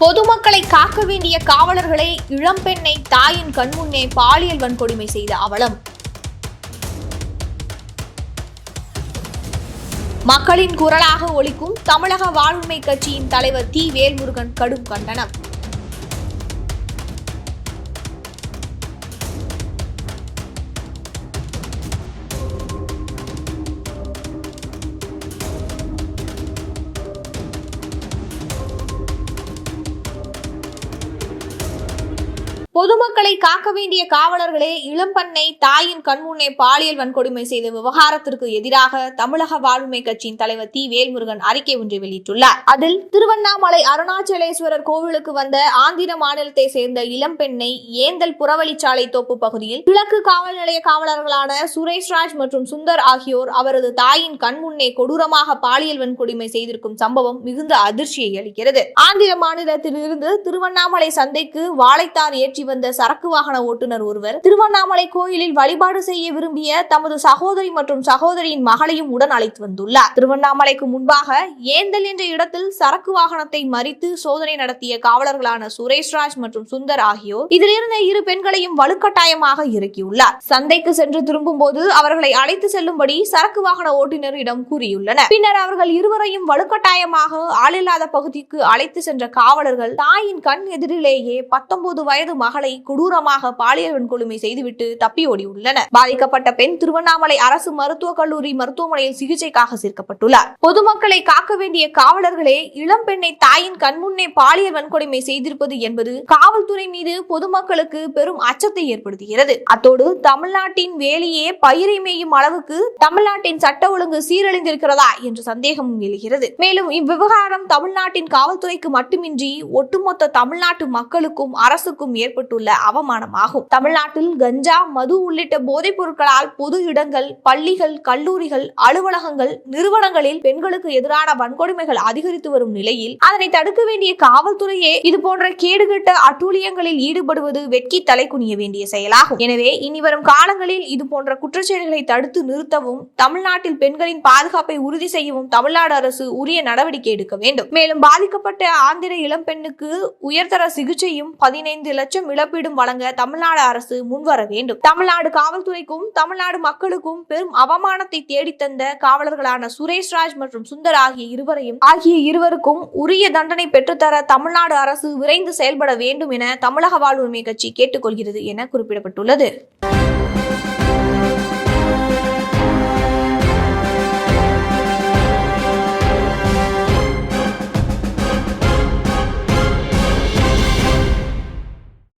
பொதுமக்களை காக்க வேண்டிய காவலர்களே இளம்பெண்ணை தாயின் கண்முன்னே பாலியல் வன்கொடுமை செய்த அவலம். மக்களின் குரலாக ஒழிக்கும் தமிழக வாழ்வுமை கட்சியின் தலைவர் தி. வேல்முருகன் கடும் கண்டனம். பொதுமக்களை காக்க வேண்டிய காவலர்களே இளம்பெண்ணை தாயின் கண்முன்னே பாலியல் வன்கொடுமை செய்த விவகாரத்திற்கு எதிராக தமிழக வாழ்வுமை கட்சியின் தலைவர் தி. வேல்முருகன் அறிக்கை ஒன்றை வெளியிட்டுள்ளார். அதில் திருவண்ணாமலை அருணாச்சலேஸ்வரர் கோவிலுக்கு வந்த ஆந்திர மாநிலத்தை சேர்ந்த இளம்பெண்ணை ஏந்தல் புறவழிச்சாலை தோப்பு பகுதியில் கிழக்கு காவல் நிலைய காவலர்களான சுரேஷ்ராஜ் மற்றும் சுந்தர் ஆகியோர் அவரது தாயின் கண்முன்னே கொடூரமாக பாலியல் வன்கொடுமை செய்திருக்கும் சம்பவம் மிகுந்த அதிர்ச்சியை அளிக்கிறது. ஆந்திர மாநிலத்திலிருந்து திருவண்ணாமலை சந்தைக்கு வாழைத்தார் ஏற்றி வந்த சரக்கு வாகன ஓட்டுநர் ஒருவர் திருவண்ணாமலை கோயிலில் வழிபாடு செய்ய விரும்பிய தமது சகோதரி மற்றும் சகோதரியின் மகளையும் உடன் அழைத்து வந்துள்ளார். திருவண்ணாமலைக்கு முன்பாக ஏந்தல் என்ற இடத்தில் சரக்கு வாகனத்தை மறித்து சோதனை நடத்திய காவலர்களான சுரேஷ்ராஜ் மற்றும் சுந்தர் ஆகியோர் இதிலிருந்த இரு பெண்களையும் வலுக்கட்டாயமாக இறக்கியுள்ளார். சந்தைக்கு சென்று திரும்பும் போது அவர்களை அழைத்து செல்லும்படி சரக்கு வாகன ஓட்டுநரிடம் கூறியுள்ளனர். பின்னர் அவர்கள் இருவரையும் வலுக்கட்டாயமாக ஆளில்லாத பகுதிக்கு அழைத்து சென்ற காவலர்கள் தாயின் கண் எதிரிலேயே பத்தொன்பது வயது மகளை கொடூரமாக பாலியல் வன்கொடுமை செய்துவிட்டு தப்பி ஓடியுள்ளனர். பாதிக்கப்பட்ட பெண் திருவண்ணாமலை அரசு மருத்துவக் கல்லூரி மருத்துவமனையில் சிகிச்சைக்காக சேர்க்கப்பட்டுள்ளார். பொதுமக்களை காக்க வேண்டிய காவலர்களே இளம் பெண்ணை தாயின் கண்முன்னே பாலியல் வன்கொடுமை செய்திருப்பது என்பது காவல்துறை மீது பொதுமக்களுக்கு பெரும் அச்சத்தை ஏற்படுத்துகிறது. அத்தோடு தமிழ்நாட்டின் வேலையே பயிரை மேயும் அளவுக்கு தமிழ்நாட்டின் சட்ட ஒழுங்கு சீரழிந்திருக்கிறதா என்ற சந்தேகமும் எழுகிறது. மேலும் இவ்விவகாரம் தமிழ்நாட்டின் காவல்துறைக்கு மட்டுமின்றி ஒட்டுமொத்த தமிழ்நாட்டு மக்களுக்கும் அரசுக்கும் ஏற்பட்டுள்ள அவமானமாகும். தமிழ்நாட்டில் கஞ்சா மது உள்ளிட்ட போதைப் பொருட்களால் பொது இடங்கள் பள்ளிகள் கல்லூரிகள் அலுவலகங்கள் நிறுவனங்களில் பெண்களுக்கு எதிரான வன்கொடுமைகள் அதிகரித்து வரும் நிலையில் அதனை தடுக்க வேண்டிய காவல்துறையே இது போன்ற கேடுகெட்ட அட்டூழியங்களில் ஈடுபடுவது வெட்கி தலை குனிய வேண்டிய செயலாகும். எனவே இனி வரும் காலங்களில் இது போன்ற குற்றச்செயல்களை தடுத்து நிறுத்தவும் தமிழ்நாட்டில் பெண்களின் பாதுகாப்பை உறுதி செய்யவும் தமிழ்நாடு அரசு உரிய நடவடிக்கை எடுக்க வேண்டும். மேலும் பாதிக்கப்பட்ட ஆந்திர இளம்பெண்ணுக்கு உயர்தர சிகிச்சையும் பதினைந்து லட்சம் இழப்பீடும் வழங்க தமிழ்நாடு அரசு முன்வர வேண்டும். தமிழ்நாடு காவல்துறைக்கும் தமிழ்நாடு மக்களுக்கும் பெரும் அவமானத்தை தேடித்தந்த காவலர்களான சுரேஷ் ராஜ் மற்றும் சுந்தர் ஆகிய இருவரையும் ஆகிய இருவருக்கும் உரிய தண்டனை பெற்றுத்தர தமிழ்நாடு அரசு விரைந்து செயல்பட வேண்டும் என தமிழக வாழ்வுரிமை கட்சி கேட்டுக்கொள்கிறது என குறிப்பிடப்பட்டுள்ளது.